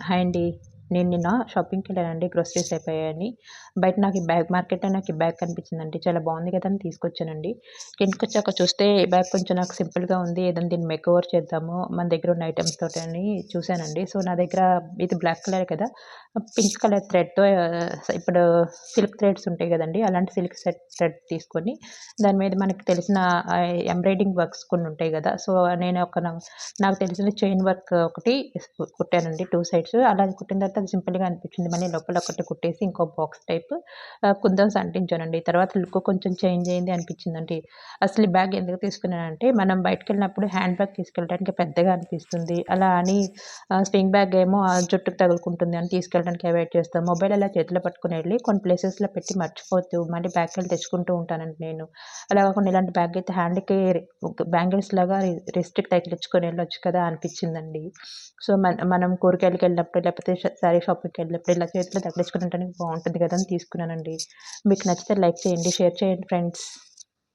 Hi అండి నేను నిన్న షాపింగ్కి వెళ్ళానండి గ్రోసరీస్ అయిపోయాయని. బయట నాకు ఈ బ్యాగ్ మార్కెట్లో నాకు ఈ బ్యాగ్ కనిపించిందండి. చాలా బాగుంది కదా అని తీసుకొచ్చానండి. ఇంటికి వచ్చాక చూస్తే ఈ బ్యాగ్ కొంచెం నాకు సింపుల్గా ఉంది. ఏదైనా దీన్ని మేక్ ఓవర్ చేద్దాము మన దగ్గర ఉన్న ఐటమ్స్ తోటి అని చూశానండి. సో నా దగ్గర ఇది బ్లాక్ కలర్ కదా. పింక్ కలర్ థ్రెడ్తో ఇప్పుడు సిల్క్ థ్రెడ్స్ ఉంటాయి కదండి అలాంటి సిల్క్ థ్రెడ్ తీసుకొని దాని మీద మనకి తెలిసిన ఎంబ్రాయిడింగ్ వర్క్స్ కొన్ని ఉంటాయి కదా. సో నేను ఒక నాకు తెలిసిన చైన్ వర్క్ ఒకటి కుట్టానండి టూ సైడ్స్. అలా కుట్టిన తర్వాత అది సింపుల్గా అనిపించింది. మళ్ళీ లోపల ఒకటి కుట్టేసి ఇంకో బాక్స్ టైప్ కుందన్స్ అంటించానండి తర్వాత లుక్ కొంచెం చేంజ్ అయింది అనిపించిందండి. అసలు ఈ బ్యాగ్ ఎందుకు తీసుకున్నానంటే మనం బయటకు వెళ్ళినప్పుడు హ్యాండ్ బ్యాగ్ తీసుకెళ్ళడానికి పెద్దగా అనిపిస్తుంది. అలా అని స్వింగ్ బ్యాగ్ ఏమో జుట్టుకు తగులుకుంటుంది అని తీసుకెళ్ళడానికి అవాయిడ్ చేస్తాం మొబైల్ అలా చేతిలో పట్టుకుని వెళ్ళి కొన్ని ప్లేసెస్లో పెట్టి మర్చిపోతూ మళ్ళీ బ్యాగ్ వెళ్ళి తెచ్చుకుంటూ ఉంటానండి నేను. అలా కాకుండా ఇలాంటి బ్యాగ్ అయితే హ్యాండ్కి బ్యాంగిల్స్ లాగా రిస్ట్కి తగిలించుకొని వెళ్ళొచ్చు కదా అనిపించిందండి. సో మనం కూరగాయలకి వెళ్ళినప్పుడు లేకపోతే శారీ షాపింగ్కి వెళ్ళినప్పుడు ఇలా చేతిలో తగిలించుకుని ఉండడానికి బాగుంటుంది కదా అని తీసుకున్నానండి. మీకు నచ్చితే లైక్ చేయండి షేర్ చేయండి ఫ్రెండ్స్.